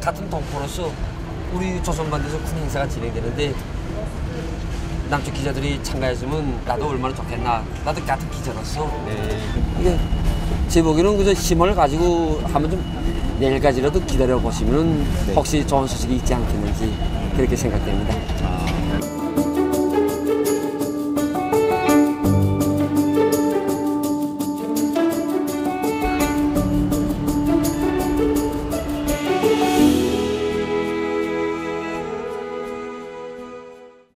같은 동포로서 우리 조선반도에서 큰 행사가 진행되는데 남쪽 기자들이 참가했으면 나도 얼마나 좋겠나. 나도 같은 기자로서 네. 이게 제 보기에는 그저 힘을 가지고 한번 좀 내일까지라도 기다려 보시면 네. 혹시 좋은 소식이 있지 않겠는지 그렇게 생각됩니다. 아,